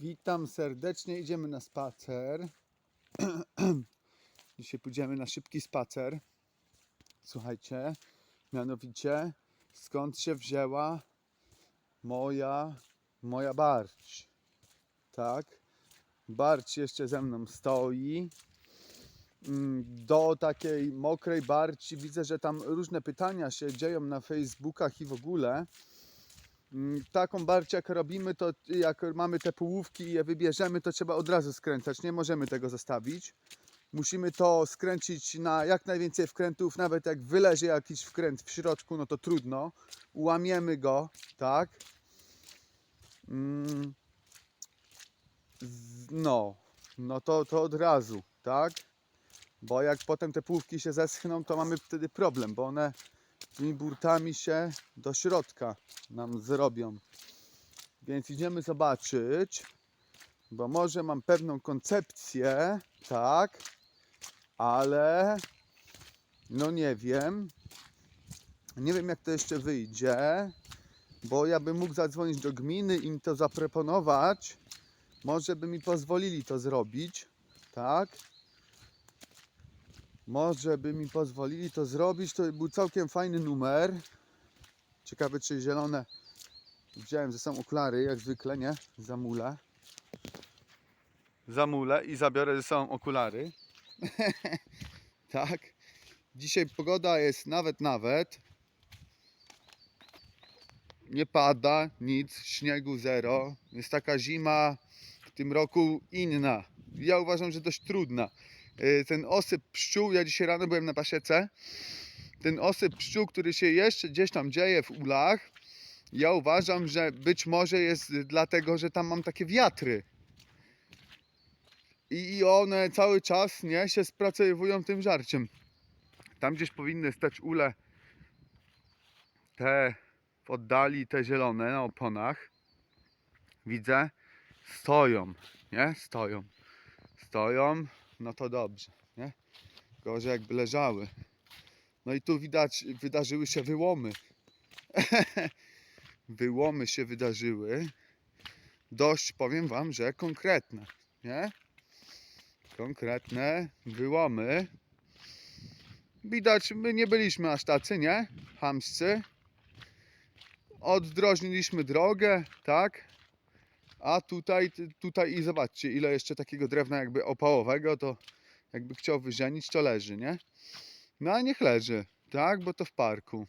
Witam serdecznie, idziemy na spacer. Dzisiaj pójdziemy na szybki spacer. Słuchajcie, mianowicie skąd się wzięła moja, moja barć. Tak, barć jeszcze ze mną stoi. Mm, Do takiej mokrej barci widzę, że tam różne pytania się dzieją na Facebookach i w ogóle. Mm, taką barć jak robimy, to jak mamy te połówki i je wybierzemy, to trzeba od razu skręcać. Nie możemy tego zostawić. Musimy to skręcić na jak najwięcej wkrętów, nawet jak wylezie jakiś wkręt w środku, no to trudno. Ułamiemy go, tak? Mm, No, no to, to od razu, tak? Bo jak potem te półki się zeschną, to mamy wtedy problem, bo one tymi burtami się do środka nam zrobią. Więc idziemy zobaczyć, bo może mam pewną koncepcję, tak, ale no nie wiem. Nie wiem jak to jeszcze wyjdzie, bo ja bym mógł zadzwonić do gminy i im to zaproponować. Może by mi pozwolili to zrobić, tak? Może by mi pozwolili to zrobić, to był całkiem fajny numer. Ciekawe czy zielone. Widziałem, że są okulary, jak zwykle, nie? Zamulę. Zamulę i zabiorę ze sobą okulary. tak. Dzisiaj pogoda jest nawet, nawet. Nie pada nic, śniegu zero. Jest taka zima w tym roku inna. Ja uważam, że dość trudna. Yy, Ten osyp pszczół, ja dzisiaj rano byłem na pasiece. Ten osyp pszczół, który się jeszcze gdzieś tam dzieje w ulach, ja uważam, że być może jest dlatego, że tam mam takie wiatry. I one cały czas nie się spracowują tym żarciem. Tam gdzieś powinny stać ule te w oddali, te zielone na oponach. Widzę, stoją, nie? Stoją. Stoją, no to dobrze, nie? Gorzej jakby leżały. No i tu widać, wydarzyły się wyłomy. wyłomy się wydarzyły. Dość, powiem Wam, że konkretne, nie? Konkretne wyłomy. Widać, my nie byliśmy aż tacy, nie? Hamscy. Oddrożniliśmy drogę, tak? A tutaj, tutaj i zobaczcie, ile jeszcze takiego drewna jakby opałowego, to jakby chciał wyżenić, to leży, nie? No a niech leży, tak? Bo to w parku.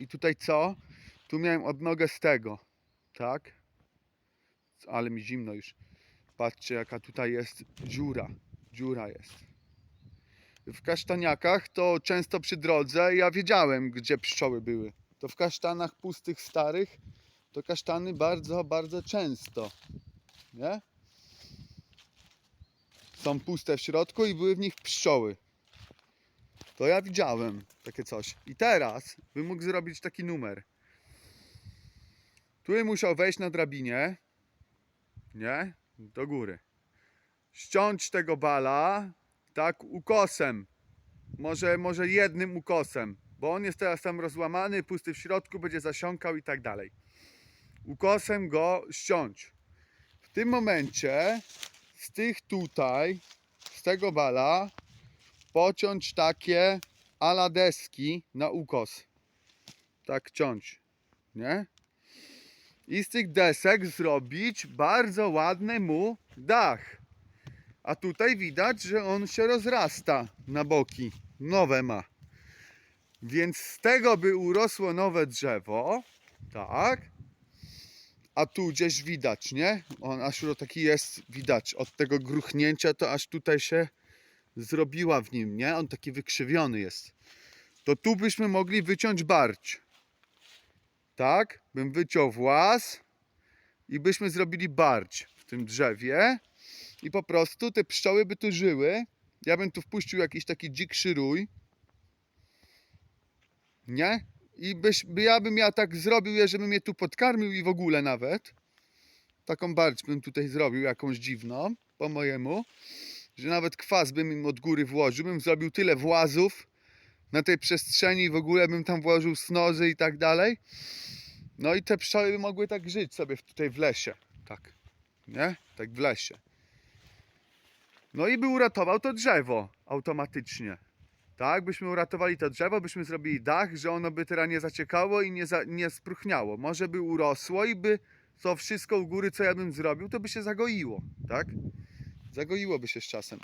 I tutaj co? Tu miałem odnogę z tego, tak? Ale mi zimno już. Patrzcie jaka tutaj jest dziura. Dziura jest. W kasztaniakach to często przy drodze ja wiedziałem, gdzie pszczoły były. To w kasztanach pustych, starych to kasztany bardzo, bardzo często. Nie? Są puste w środku i były w nich pszczoły. To ja widziałem takie coś. I teraz bym mógł zrobić taki numer. Tu bym musiał wejść na drabinie. Nie? Do góry. Ściąć tego bala. Tak, ukosem. Może, może jednym ukosem. Bo on jest teraz tam rozłamany, pusty w środku, będzie zasiąkał i tak dalej. Ukosem go ściąć. W tym momencie z tych tutaj, z tego bala, pociąć takie ala deski na ukos. Tak ciąć, nie? I z tych desek zrobić bardzo ładny mu dach. A tutaj widać, że on się rozrasta na boki. Nowe ma. Więc z tego by urosło nowe drzewo. Tak. A tu gdzieś widać, nie? On aż taki jest, widać. Od tego gruchnięcia to aż tutaj się zrobiła w nim, nie? On taki wykrzywiony jest. To tu byśmy mogli wyciąć barć. Tak? Bym wyciął włas i byśmy zrobili barć w tym drzewie. I po prostu te pszczoły by tu żyły. Ja bym tu wpuścił jakiś taki dzikszy rój. Nie? I byś, by ja bym ja tak zrobił, żebym je tu podkarmił i w ogóle nawet. Taką barć bym tutaj zrobił, jakąś dziwną, po mojemu że nawet kwas bym im od góry włożył, bym zrobił tyle włazów na tej przestrzeni, w ogóle bym tam włożył snozy i tak dalej. No i te pszczoły by mogły tak żyć sobie tutaj w lesie, Tak. Nie? Tak w lesie. No i by uratował to drzewo automatycznie. Tak, byśmy uratowali to drzewo, byśmy zrobili dach, że ono by teraz nie zaciekało i nie, za, nie spruchniało. Może by urosło i by to wszystko u góry, co ja bym zrobił, to by się zagoiło, tak? Zagoiłoby się z czasem.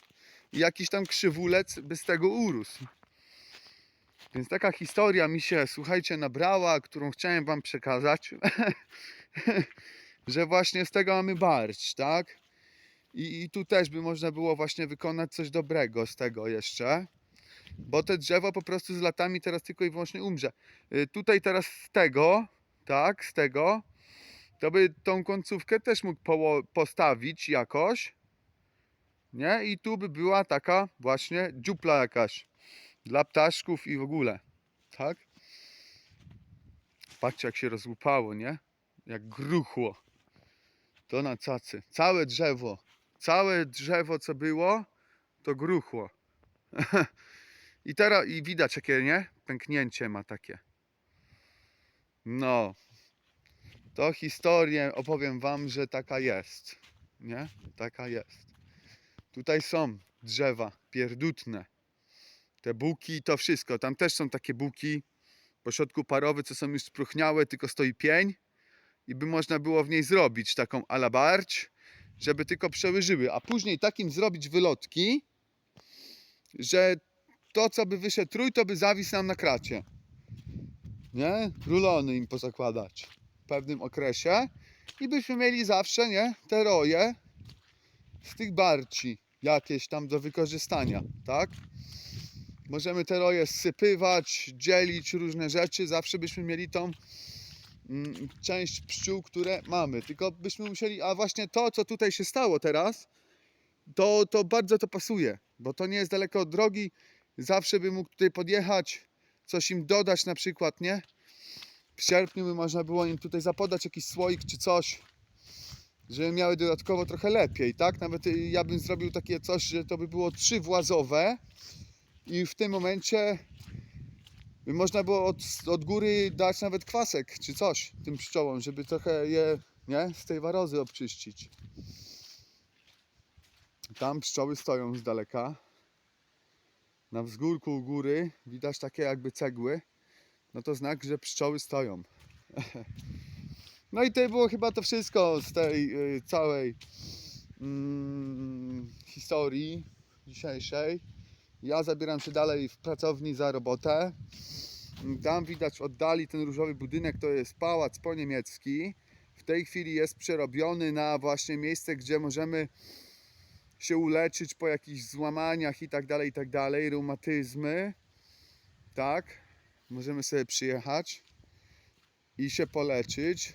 I jakiś tam krzywulec by z tego urósł. Więc taka historia mi się, słuchajcie, nabrała, którą chciałem wam przekazać, że właśnie z tego mamy barć, tak? I, I tu też by można było właśnie wykonać coś dobrego z tego jeszcze. Bo te drzewo po prostu z latami teraz tylko i wyłącznie umrze. Y, Tutaj teraz z tego, tak, z tego, to by tą końcówkę też mógł postawić jakoś. Nie? I tu by była taka właśnie dziupla jakaś dla ptaszków i w ogóle. Tak? Patrzcie jak się rozłupało, nie? Jak gruchło. To na cacy. Całe drzewo. Całe drzewo co było, to gruchło. I teraz i widać jakie, nie? Pęknięcie ma takie. No. To historię opowiem wam, że taka jest. Nie? Taka jest. Tutaj są drzewa pierdutne. Te buki, to wszystko. Tam też są takie buki po środku parowy, co są już spruchniałe, tylko stoi pień. I by można było w niej zrobić taką alabarć, żeby tylko przełyżyły. A później takim zrobić wylotki, że to, co by wyszedł trój, to by zawisł nam na kracie. Nie? Rulony im pozakładać w pewnym okresie. I byśmy mieli zawsze, nie? Te roje z tych barci jakieś tam do wykorzystania, tak? Możemy te roje zsypywać, dzielić różne rzeczy. Zawsze byśmy mieli tą mm, część pszczół, które mamy. Tylko byśmy musieli, a właśnie to, co tutaj się stało teraz, to, to bardzo to pasuje, bo to nie jest daleko od drogi. Zawsze by mógł tutaj podjechać, coś im dodać na przykład, nie? W sierpniu by można było im tutaj zapodać jakiś słoik czy coś, żeby miały dodatkowo trochę lepiej, tak? Nawet y, ja bym zrobił takie coś, że to by było trzywłazowe i w tym momencie by można było od, od góry dać nawet kwasek czy coś tym pszczołom, żeby trochę je, nie? Z tej warozy obczyścić. Tam pszczoły stoją z daleka. Na wzgórku u góry widać takie jakby cegły. No to znak, że pszczoły stoją. No i to było chyba to wszystko z tej y, całej mm, historii dzisiejszej. Ja zabieram się dalej w pracowni za robotę. Tam widać oddali ten różowy budynek, to jest pałac po niemiecki. W tej chwili jest przerobiony na właśnie miejsce, gdzie możemy się uleczyć po jakichś złamaniach i tak dalej, i tak dalej, reumatyzmy. Tak, możemy sobie przyjechać i się poleczyć.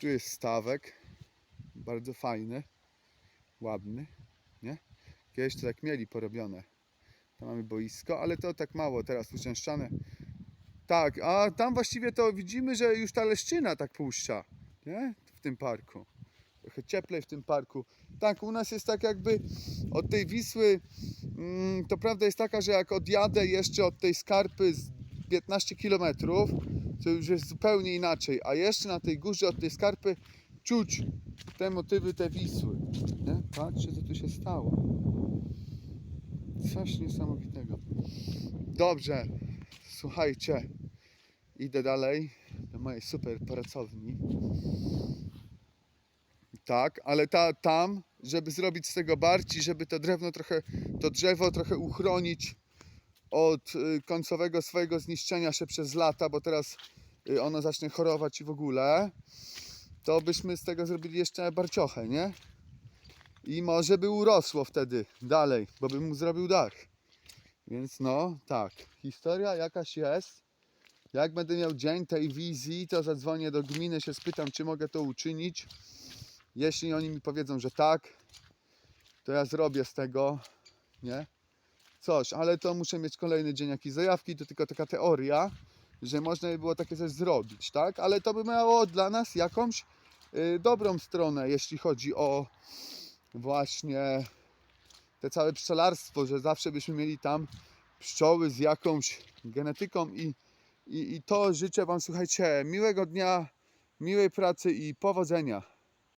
Tu jest stawek, bardzo fajny, ładny, nie? Kiedyś to tak mieli porobione. Tam mamy boisko, ale to tak mało teraz uczęszczane. Tak, a tam właściwie to widzimy, że już ta leszczyna tak puszcza, nie? W tym parku cieplej w tym parku. Tak, u nas jest tak jakby od tej Wisły, mm, to prawda jest taka, że jak odjadę jeszcze od tej skarpy z 15 km, to już jest zupełnie inaczej, a jeszcze na tej górze od tej skarpy czuć te motywy te Wisły. Nie? Patrzcie, co tu się stało. Coś niesamowitego. Dobrze, słuchajcie, idę dalej do mojej super pracowni. Tak, ale ta, tam, żeby zrobić z tego barci, żeby to drewno trochę, to drzewo trochę uchronić od y, końcowego swojego zniszczenia się przez lata, bo teraz y, ono zacznie chorować i w ogóle, to byśmy z tego zrobili jeszcze barciochę, nie? I może by urosło wtedy dalej, bo bym mu zrobił dach. Więc no, tak, historia jakaś jest. Jak będę miał dzień tej wizji, to zadzwonię do gminy, się spytam, czy mogę to uczynić. Jeśli oni mi powiedzą, że tak, to ja zrobię z tego, nie? Coś, ale to muszę mieć kolejny dzień jakiejś zajawki, to tylko taka teoria, że można by było takie coś zrobić, tak? Ale to by miało dla nas jakąś y, dobrą stronę, jeśli chodzi o właśnie te całe pszczelarstwo, że zawsze byśmy mieli tam pszczoły z jakąś genetyką i, i, i to życzę Wam, słuchajcie, miłego dnia, miłej pracy i powodzenia.